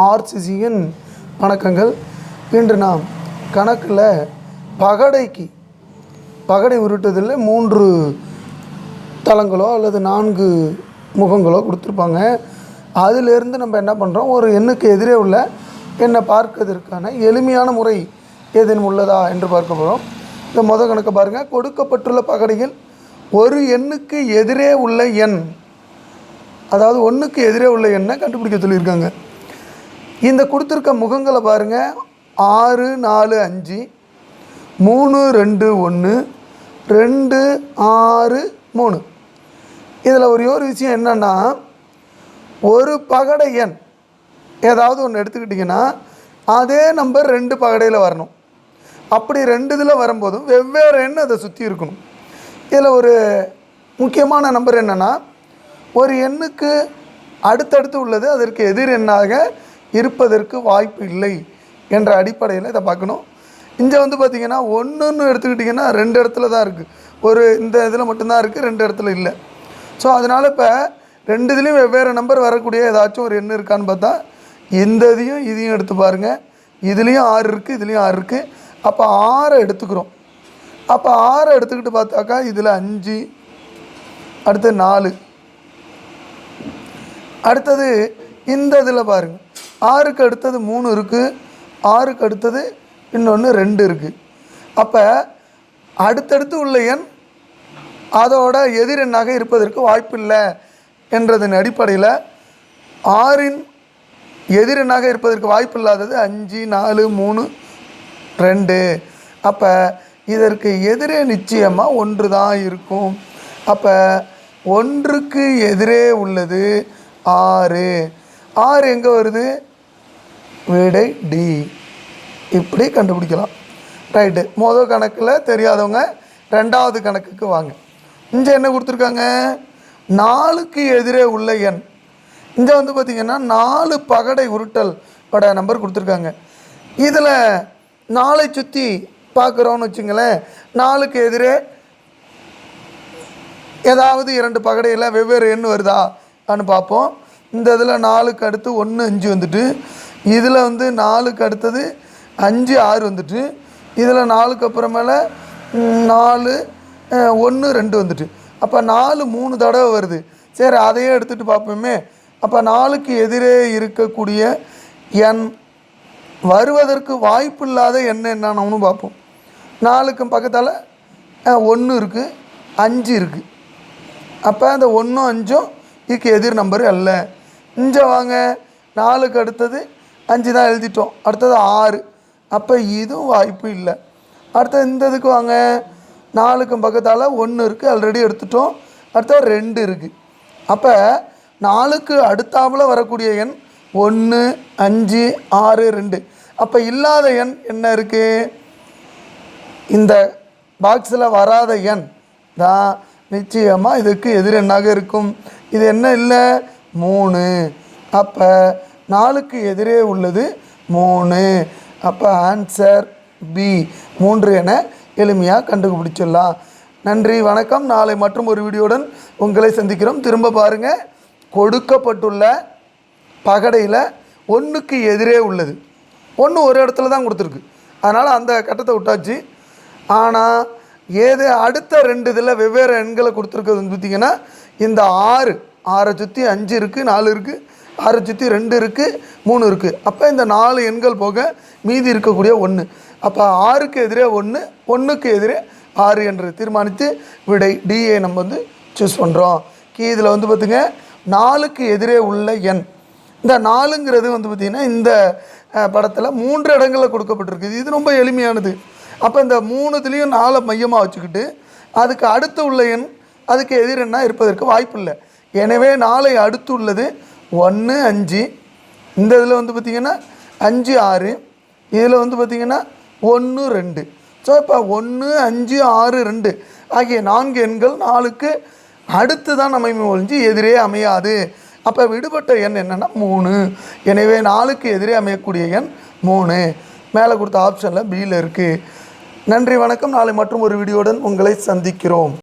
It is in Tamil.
ஆர்சிசியின் வணக்கங்கள். இன்று நாம் கணக்கில் பகடைக்கு பகடை உருட்டுதலில் மூன்று தளங்களோ அல்லது நான்கு முகங்களோ கொடுத்துருப்பாங்க. அதிலிருந்து நம்ம என்ன பண்ணுறோம் ஒரு எண்ணுக்கு எதிரே உள்ள எண்ணை பார்ப்பதற்கான எளிமையான முறை ஏதேனும் உள்ளதா என்று பார்க்க போகிறோம் இந்த முத கணக்கை பாருங்கள் கொடுக்கப்பட்டுள்ள பகடையில் ஒரு எண்ணுக்கு எதிரே உள்ள எண் அதாவது ஒன்றுக்கு எதிரே உள்ள எண்ணை கண்டுபிடிக்க சொல்லியிருக்காங்க. இந்த கொடுத்துருக்க முகங்களை பாருங்கள் ஆறு நாலு அஞ்சு மூணு ரெண்டு ஒன்று ரெண்டு ஆறு மூணு. இதில் ஒரே ஒரு விஷயம் என்னென்னா ஒரு பகடை எண் ஏதாவது ஒன்று எடுத்துக்கிட்டிங்கன்னா அதே நம்பர் ரெண்டு பகடையில் வரணும். அப்படி ரெண்டு இதில் வரும்போதும் வெவ்வேறு எண் அதை சுற்றி இருக்கணும். இதில் ஒரு முக்கியமான நம்பர் என்னென்னா ஒரு எண்ணுக்கு அடுத்தடுத்து உள்ளது அதற்கு எதிர் எண்ணாக இருப்பதற்கு வாய்ப்பு இல்லை என்ற அடிப்படையில் இதை பார்க்கணும். இங்கே வந்து பார்த்திங்கன்னா ஒன்றுன்னு எடுத்துக்கிட்டிங்கன்னா ரெண்டு இடத்துல தான் இருக்குது ஒரு இந்த இதில் மட்டும்தான் இருக்குது ரெண்டு இடத்துல இல்லை. ஸோ அதனால் இப்போ ரெண்டு இதுலேயும் வெவ்வேறு நம்பர் வரக்கூடிய ஏதாச்சும் ஒரு எண்ணு இருக்கான்னு பார்த்தா இந்த இதையும் இதையும் எடுத்து பாருங்கள் இதுலேயும் ஆறு இருக்குது இதுலேயும் ஆறு இருக்குது அப்போ ஆறை எடுத்துக்கிறோம். அப்போ ஆறை எடுத்துக்கிட்டு பார்த்தாக்கா இதில் அஞ்சு அடுத்து நாலு. அடுத்தது இந்த இதில் பாருங்கள் ஆறுக்கு அடுத்தது மூணு இருக்குது ஆறுக்கு அடுத்தது இன்னொன்று ரெண்டு இருக்குது அப்போ அடுத்தடுத்து உள்ள எண் அதோட எதிரெண்ணாக இருப்பதற்கு வாய்ப்பில்லை என்றதன் அடிப்படையில் ஆறின் எதிரெண்ணாக இருப்பதற்கு வாய்ப்பில்லாதது அஞ்சு நாலு மூணு ரெண்டு. அப்போ இதற்கு எதிரே நிச்சயமாக ஒன்று தான் இருக்கும். அப்போ ஒன்றுக்கு எதிரே உள்ளது ஆறு. ஆறு எங்கே வருது? விடை டி இப்படி கண்டுபிடிக்கலாம். ரைட்டு மொதல் கணக்கில் தெரியாதவங்க ரெண்டாவது கணக்குக்கு வாங்க. இங்கே என்ன கொடுத்துருக்காங்க? நாலுக்கு எதிரே உள்ள எண். இங்கே வந்து பார்த்திங்கன்னா நாலு பகடை உருட்டல் பட நம்பர் கொடுத்துருக்காங்க. இதில் நாளை சுற்றி பார்க்குறோன்னு வச்சுங்களேன் நாலுக்கு எதிரே ஏதாவது இரண்டு பகடையில் வெவ்வேறு எண் வருதா? அப்படின்னு பார்ப்போம் இந்த இதில் நாலுக்கு அடுத்து ஒன்று அஞ்சு வந்துட்டு இதில் வந்து நாலுக்கு அடுத்தது அஞ்சு ஆறு வந்துட்டு. இதில் நாலுக்கு அப்புறமேல நாலு ஒன்று ரெண்டு வந்துட்டு. அப்போ நாலு மூணு தடவை வருது. சரி அதையே எடுத்துகிட்டு பார்ப்போமே. அப்போ நாலுக்கு எதிரே இருக்கக்கூடிய எண் வருவதற்கு வாய்ப்பில்லாத எண் என்னன்னு பார்ப்போம். நாலுக்கும் பக்கத்தால் ஒன்று இருக்குது அஞ்சு இருக்குது அப்போ அந்த ஒன்றும் அஞ்சும் இதுக்கு எதிர் நம்பர் அல்ல. இங்கே வாங்க. நாலுக்கு அடுத்தது அஞ்சு தான் எழுதிட்டோம். அடுத்தது ஆறு. அப்போ இதுவும் வாய்ப்பு இல்லை. அடுத்தது இந்த இதுக்கு வாங்க. நாலுக்கும் பக்கத்தால் ஒன்று இருக்குது ஆல்ரெடி எடுத்துட்டோம். அடுத்தது ரெண்டு இருக்குது அப்போ நாலுக்கு அடுத்தாமல் வரக்கூடிய எண் ஒன்று அஞ்சு ஆறு ரெண்டு. அப்போ இல்லாத எண் என்ன இருக்குது இந்த பாக்ஸில் வராத எண் தான் நிச்சயமாக இதுக்கு எதிரெண்ணாக இருக்கும். இது என்ன இல்லை? மூணு. அப்போ நாலுக்கு எதிரே உள்ளது மூணு. அப்போ ஆன்சர் பி மூன்று என எளிமையாக கண்டுபிடிச்சிடலாம். நன்றி வணக்கம். நாளை மற்றும் ஒரு வீடியோவுடன் உங்களை சந்திக்கிறோம். திரும்ப பாருங்கள் கொடுக்கப்பட்டுள்ள பகடையில் ஒன்றுக்கு எதிரே உள்ளது. ஒன்று ஒரு இடத்துல தான் கொடுத்துருக்கு. அதனால் அந்த கட்டத்தை விட்டாச்சு. ஆனால் ஏது அடுத்த ரெண்டு இதில் வெவ்வேறு எண்களை கொடுத்துருக்கிறது வந்து பார்த்திங்கன்னா இந்த ஆறு. ஆறை சுற்றி அஞ்சு இருக்குது நாலு இருக்குது ஆறு சுற்றி ரெண்டு இருக்குது மூணு இருக்குது அப்போ இந்த நாலு எண்கள் போக மீதி இருக்கக்கூடிய ஒன்று அப்போ ஆறுக்கு எதிரே ஒன்று ஒன்றுக்கு எதிரே ஆறு என்று தீர்மானித்து விடை டிஏ நம்ம வந்து சூஸ் பண்ணுறோம் கீ இதில் வந்து பார்த்துங்க நாலுக்கு எதிரே உள்ள எண். இந்த நாலுங்கிறது வந்து பார்த்திங்கன்னா இந்த படத்தில் மூன்று இடங்களில் கொடுக்கப்பட்டிருக்குது இது ரொம்ப எளிமையானது. அப்போ இந்த மூணுத்துலேயும் நாலை மையமாக வச்சுக்கிட்டு அதுக்கு அடுத்து உள்ள எண் அதுக்கு எதிரெண்ணா இருப்பதற்கு வாய்ப்பு இல்லை எனவே நாளை அடுத்து உள்ளது ஒன்று அஞ்சு. இந்த இதில் வந்து பார்த்திங்கன்னா அஞ்சு ஆறு. இதில் வந்து பார்த்திங்கன்னா ஒன்று ரெண்டு. ஸோ இப்போ ஒன்று அஞ்சு ஆறு ரெண்டு ஆகிய நான்கு எண்கள் நாலுக்கு அடுத்து தான் அமைமை ஒழிஞ்சு எதிரே அமையாது. அப்போ விடுபட்ட எண் என்னென்னா மூணு. எனவே நாலுக்கு எதிரே அமையக்கூடிய எண் மூணு. மேலே கொடுத்த ஆப்ஷனில் பியில் இருக்குது நன்றி வணக்கம். நாளை மற்றும் ஒரு வீடியோடன் உங்களை சந்திக்கிறோம்.